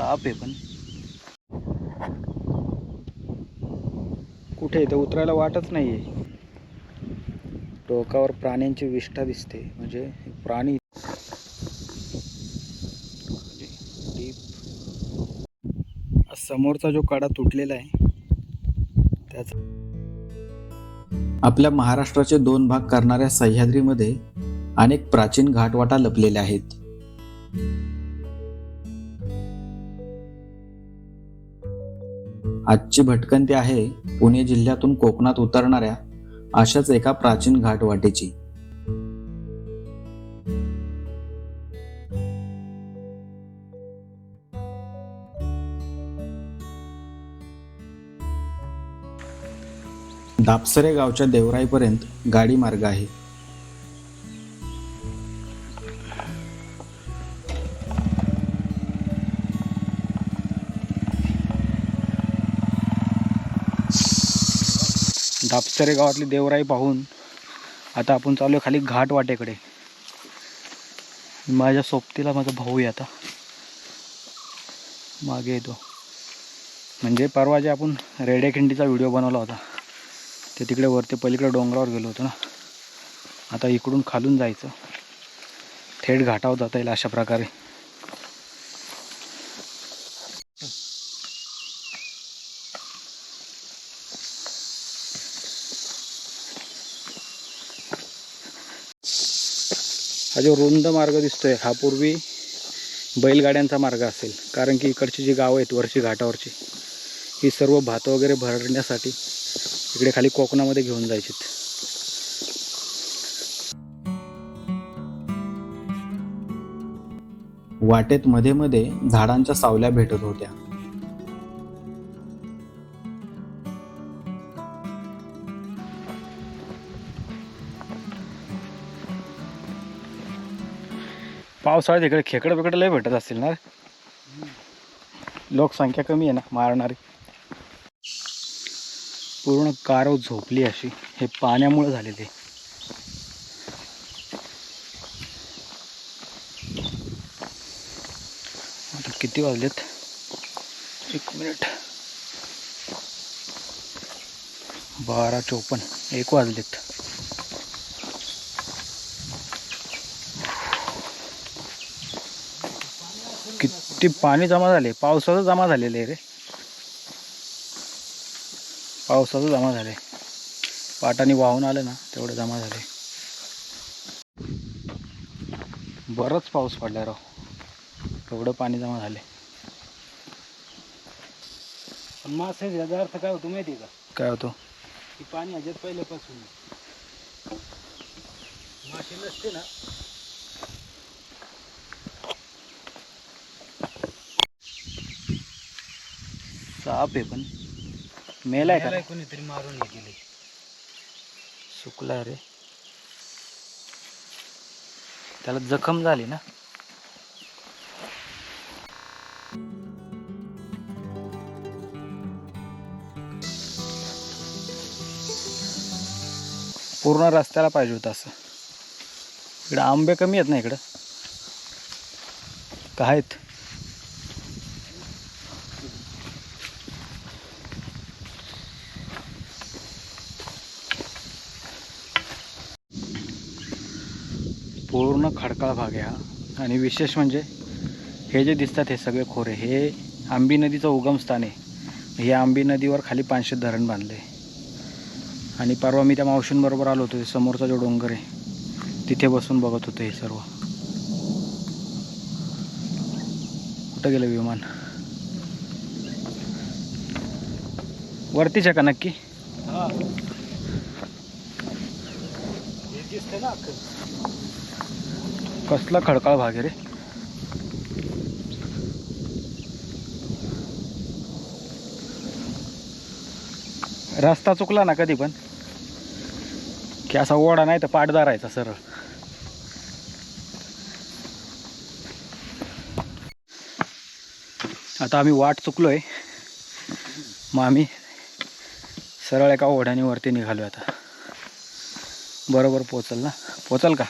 साप आहे पण. कुठे तर उतरायला वाटच नाही आहे डोकावर प्राण्यांची विष्ठा दिसते. म्हणजे प्राणी म्हणजे समोरचा जो कडा तुटलेला आहे त्याचा आपल्या महाराष्ट्राचे दोन भाग करणाऱ्या सह्याद्रीमध्ये अनेक प्राचीन घाटवाटा लपलेल्या आहेत. आजची भटकंती आहे पुणे जिल्ह्यातून कोकणात उतरणाऱ्या अशाच एका प्राचीन घाटवाटेची. दापसरे गावच्या देवराईपर्यंत गाडी मार्ग आहे. दापसरे गावातली देवराई पाहून आता आपण चालू आहे खाली घाट वाटेकडे. माझ्या सोबतीला माझा भाऊ आहे आता. मागे येतो. म्हणजे परवा जे आपण रेड्याखिंडीचा व्हिडिओ बनवला होता ते तिकडे वरती पलीकडे डोंगरावर गेलो होतो ना. आता इकडून खालून जायचं. थेट घाटावर जाता येईल अशा प्रकारे. हा जो रुंद मार्ग दिसतोय हा पूर्वी बैलगाड्यांचा मार्ग असेल. कारण की इकडची जी गावं आहेत वरची घाटावरची ही सर्व भात वगैरे भरण्यासाठी इकडे खाली कोकणामध्ये घेऊन जायचीत. वाटेत मध्ये मध्ये झाडांच्या सावल्या भेटत होत्या. पावसाळ्यात इकडे खेकडं बिकडं लय भेटत असतील ना? लोकसंख्या कमी आहे ना मारणारी. पूर्ण कारव झोपली अशी. हे पाण्यामुळे झालेली आता किती वाजलेत? एक मिनिट. बारा चोपन्न. एक वाजलेत. किती पाणी जमा झाले पावसाचं जमा झालेलं आहे रे. पावसाचं जमा झाले पाटाने वाहून आलं ना तेवढं जमा झाले बरंच पाऊस पडला राव. एवढं पाणी जमा झाले पण मासे याचा अर्थ काय होतो माहिती का? काय होतो? की पाणी ह्याच्यात पहिल्यापासून मासे नसते ना साप आहे पण. मेलाय का? कोणीतरी मारून हे केले सुकला रे. त्याला जखम झाली ना. पूर्ण रस्त्याला पाहिजे होतं असं. इकडं आंबे कमी आहेत ना इकडं? का आहेत पूर्ण खडकाळ भाग आहे हा. आणि विशेष म्हणजे हे जे दिसतात हे सगळे खोरे हे आंबी नदीचं उगमस्थान आहे. हे आंबी नदीवर खाली पानशेत धरण बांधले आणि परवा मी त्या मावशींबरोबर आलो होतो समोरचा जो डोंगर आहे तिथे बसून बघत होतो हे सर्व. कुठं गेलं विमान? वरतीच आहे का नक्की? हा. दिसते ना कसला खडकाळ भाग आहे रे. रस्ता चुकला ना कधी पण. की असा ओढा नाही तर पाठदार आहे सरळ. आता आम्ही वाट चुकलोय. मग आम्ही सरळ एका ओढ्याने वरती निघालो आता. बरोबर पोचल ना? पोचल का?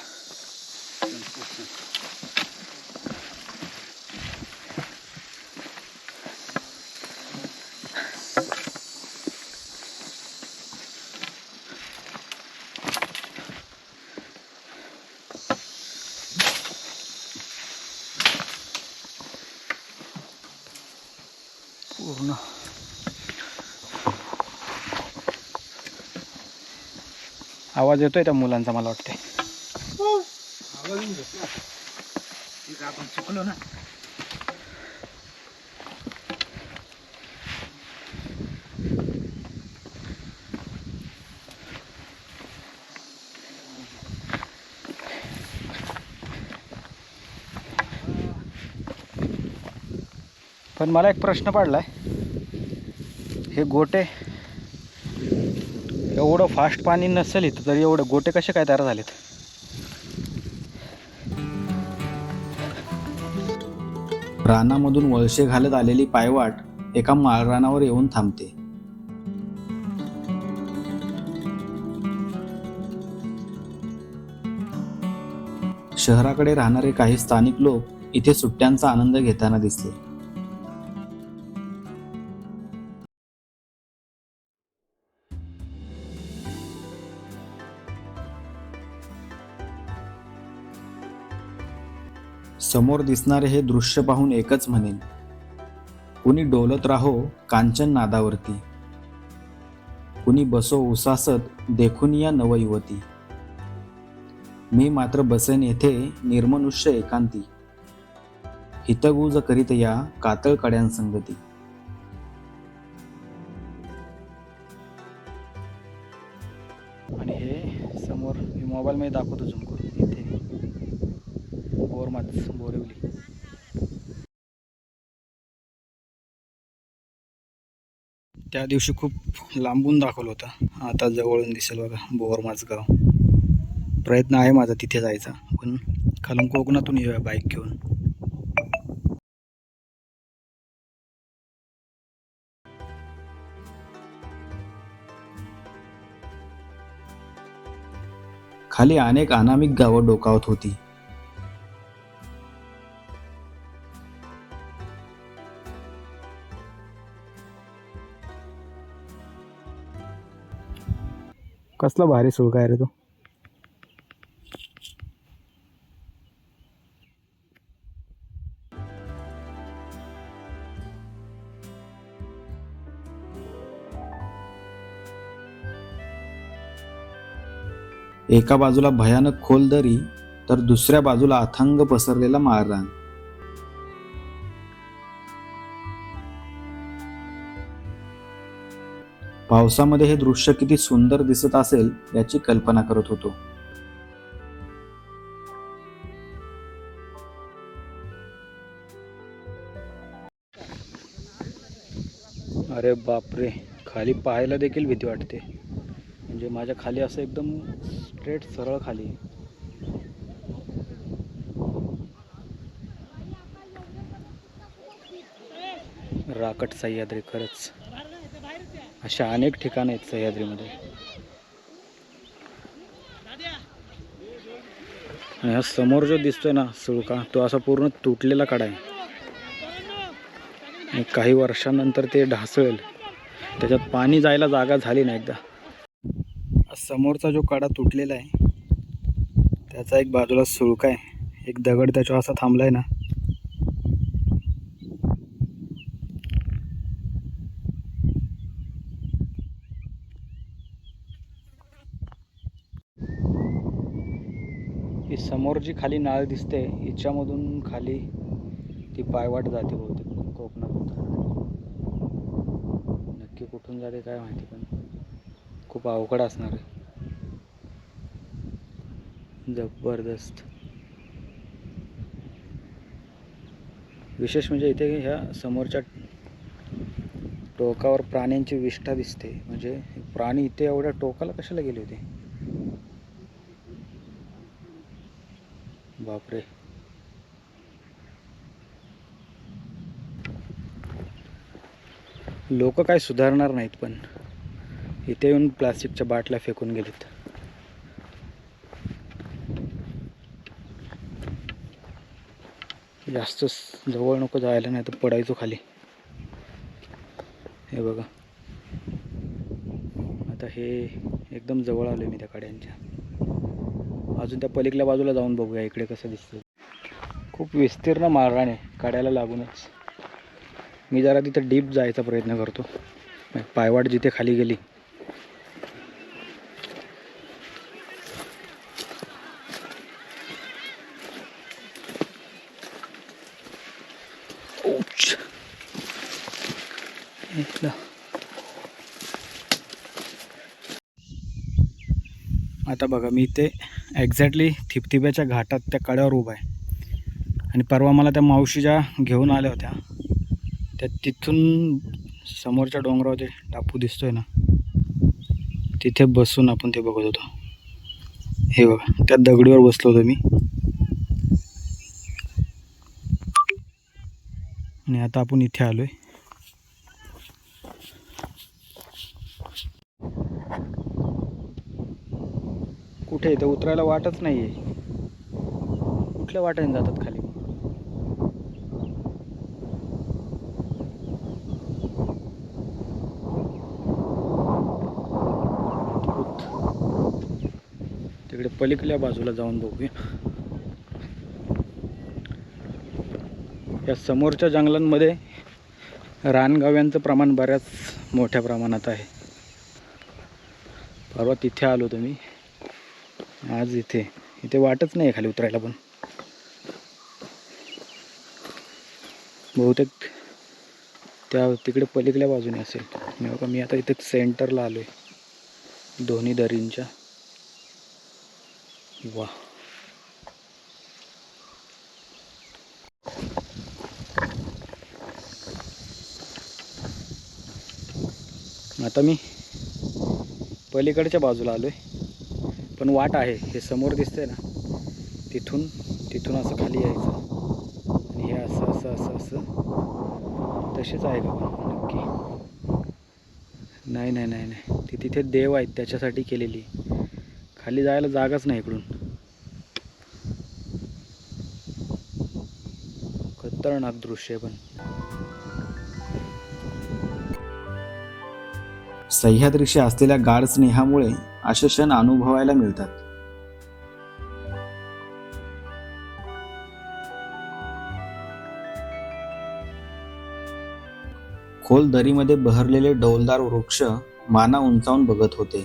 आवाज येतोय त्या मुलांचा मला वाटते आपण चुकलो ना पण मला एक प्रश्न पडलाय. हे गोटे एवढं फास्ट पाणी नसेल इथं तर एवढं गोटे कसे काय तयार झालेत? रानामधून वळसे घालत आलेली पायवाट एका माळरानावर येऊन थांबते. शहराकडे राहणारे काही स्थानिक लोक इथे सुट्ट्यांचा आनंद घेताना दिसले. समोर दिसणारे हे दृश्य पाहून एकच म्हणेन. कुणी डोलत राहो कांचन नादावरती. कुणी बसो उसासत देखून या नवयुवती. मी मात्र बसेन येथे निर्मनुष्य एकांती. हितगुज करीत या कातळ कड्यांसंगती. आणि हे समोर मी मोबाईलमध्ये दाखवतो झुम करून इथे. बोरमाच बोरिवली. त्या दिवशी खूप लांबून दाखवलं होतं. आता जवळून दिसेल बघा बोरमाच गाव. प्रयत्न आहे माझा तिथे जायचा पण खालून कोकणातून येऊया बाईक घेऊन. खाली अनेक अनामिक गावं डोकावत होती. कसला भारी सुळ काय रे तो. एका बाजूला भयानक खोल दरी तर दुसऱ्या बाजूला अथांग पसरलेला माळरान पावसामध्ये हे दृश्य किती सुंदर दिसत असेल याची कल्पना करत होतो. अरे बापरे खाली पाहायला देखील भीती वाटते. म्हणजे माझ्या खाली असं एकदम स्ट्रेट सरळ खाली. राकट सह्याद्री खरंच. अशा अनेक ठिकाणं आहेत सह्याद्रीमध्ये. आणि हा समोर जो दिसतोय ना सुळका तो असा पूर्ण तुटलेला कडा आहे. आणि काही वर्षांनंतर ते ढासळेल. त्याच्यात पाणी जायला जागा झाली ना एकदा. समोरचा जो कडा तुटलेला आहे त्याचा एक बाजूला सुळका आहे. एक दगड त्याच्यावर असा थांबलाय ना ही समोर जी खाली नाळ दिसते हिच्यामधून खाली ती पायवाट जाते बहुतेक. कोकणातून नक्की कुठून जाते काय माहिती पण. खूप अवघड असणार आहे. जबरदस्त. विशेष म्हणजे इथे ह्या समोरच्या टोकावर प्राण्यांची विष्ठा दिसते. म्हणजे प्राणी इथे एवढ्या टोकाला कशाला गेले होते? बापरे. लोक काय सुधारणार नाहीत पण. इथे येऊन प्लास्टिकच्या बाटल्या फेकून गेलेत. जास्त जवळ नको जायला नाही तर पडायचो खाली. हे बघा. आता हे एकदम जवळ आलो मी त्या काड्यांच्या अजून त्या पलीकडल्या बाजूला जाऊन बघूया इकडे कसं दिसतं खूप विस्तीर्ण माळरान काढायला कड्याला लागूनच. मी जरा तिथं डीप जायचा प्रयत्न करतो. पायवाट जिथे खाली गेली बघा मी इथे एक्झॅक्टली थिपथिप्याच्या घाटात त्या कड्यावर उभा आहे. आणि परवा मला त्या मावशी ज्या घेऊन आल्या होत्या. त्या तिथून समोरच्या डोंगरावर जे टापू दिसतोय ना तिथे बसून आपण ते बघत होतो. हे बघा त्या दगडीवर बसलो होतो मी. आणि आता आपण इथे आलो आहे कुठे इथे उतरायला वाटच आहे कुठल्या वाटेने जातात खाली? तिकडे पलीकडल्या बाजूला जाऊन बघूया. या समोरच्या जंगलांमध्ये रानगाव्यांचं प्रमाण बऱ्याच मोठ्या प्रमाणात आहे. परवा तिथे आलो तुम्ही आज इथे इथे वाटच नाही खाली उतरायला पण. बहुतेक त्या तिकडे पलीकडल्या बाजूने असेल. मी बघा मी आता इथे सेंटरला आलो आहे दोन्ही दरींच्या. वा. आता मी पलीकडच्या बाजूला आलो आहे पण वाट आहे हे समोर दिसतंय ना तिथून तिथून असं खाली यायचं. आणि हे असं असं असं असं. तसेच आहे का नक्की. नाही नाही नाही नाही. ती तिथे देव आहेत त्याच्यासाठी केलेली. खाली जायला जागाच नाही इकडून. खतरनाक दृश्य आहे पण. सह्याद्रीशी असलेल्या गाढ स्नेहामुळे असे क्षण अनुभवायला मिळतात. खोल दरीमध्ये बहरलेले डौलदार वृक्ष माना उंचावून बघत होते.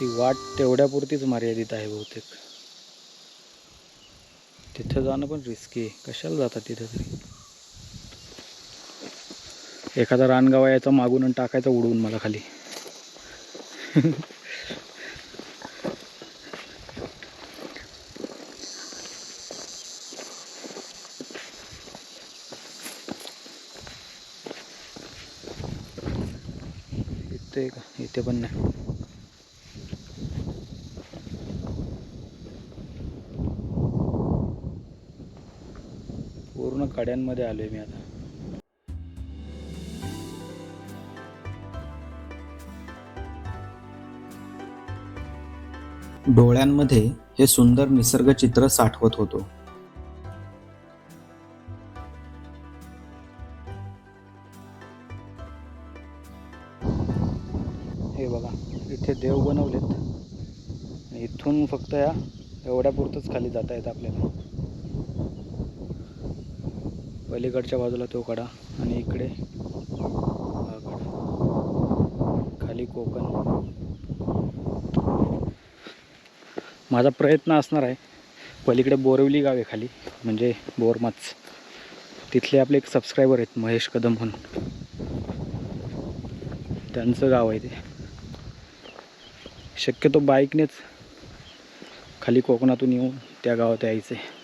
ती वाट तेवढ्यापुरतीच मर्यादित आहे बहुतेक. तिथं जाणं पण रिस्की आहे. कशाला जातात तिथं तरी? एखादा रानगावा यायचा मागून आणि टाकायचा उडवून मला खाली. येतोय का? इथे पण नाही. पूर्ण कड्यांमध्ये आलोय मी आता. डोळ्यांमध्ये हे सुंदर निसर्ग चित्र साठवत होतो. हे बघा इथे देव बनवलेत. इथून फक्त या एवढ्यापुरतंच खाली जाता येतं आपल्याला. पलीकडच्या बाजूला तो कडा आणि इकडे खाली कोकण. माझा प्रयत्न असणार आहे. पलीकडे बोरवली गाव आहे खाली म्हणजे बोरमाच. तिथले आपले एक सबस्क्रायबर आहेत महेश कदम म्हणून. त्यांचं गाव आहे ते. शक्यतो बाईकनेच खाली कोकणातून येऊन त्या गावात यायचं आहे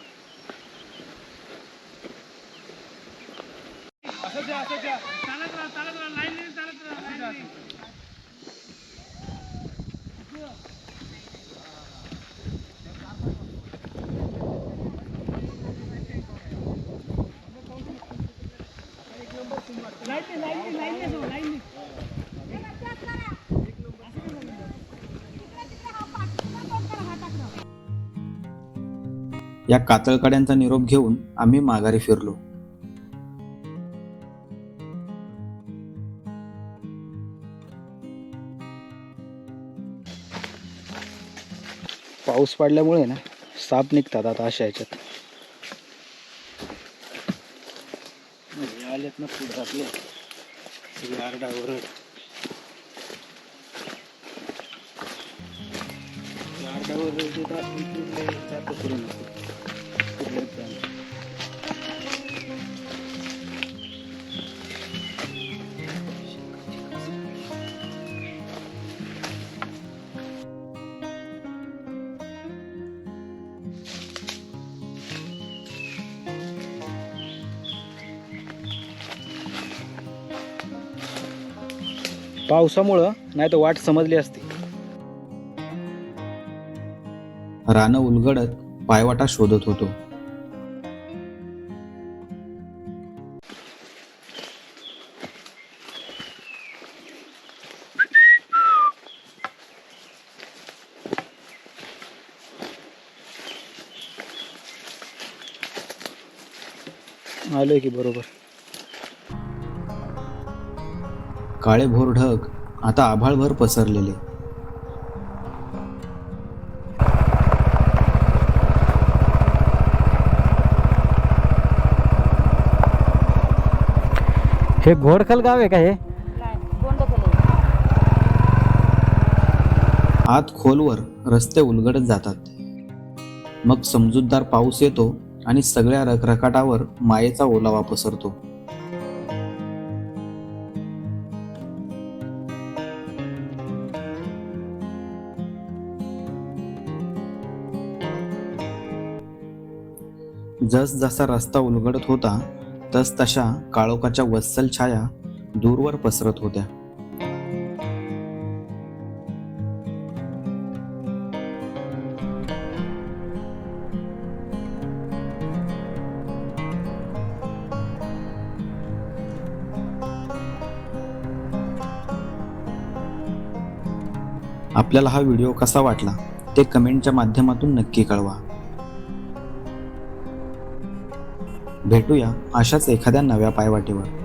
या कातळकड्यांचा निरोप घेऊन आम्ही माघारी फिरलो. पाऊस पडल्यामुळे ना साप निघतात आता अशा ह्याच्यात. आलेत ना पुढे आपले सगळे आरडावर आरडावर पावसामुळं नाही तर वाट समजली असती. रानं उलगडत पायवाटा शोधत होतो. आलोय की बरोबर. काळे भोर ढग आता आभाळभर पसरलेले. हे घोडखल गाव आहे का हे? आत खोलवर रस्ते उलगडत जातात. मग समजूतदार पाऊस येतो आणि सगळ्या रखरखाटावर मायेचा ओलावा पसरतो. जसजसा रस्ता उलगडत होता तस तशा काळोखाच्या वत्सल छाया दूरवर पसरत होत्या. आपल्याला हा व्हिडिओ कसा वाटला ते कमेंटच्या माध्यमातून नक्की कळवा. भेटूया अशाच एखाद्या नव्या पायवाटेवर.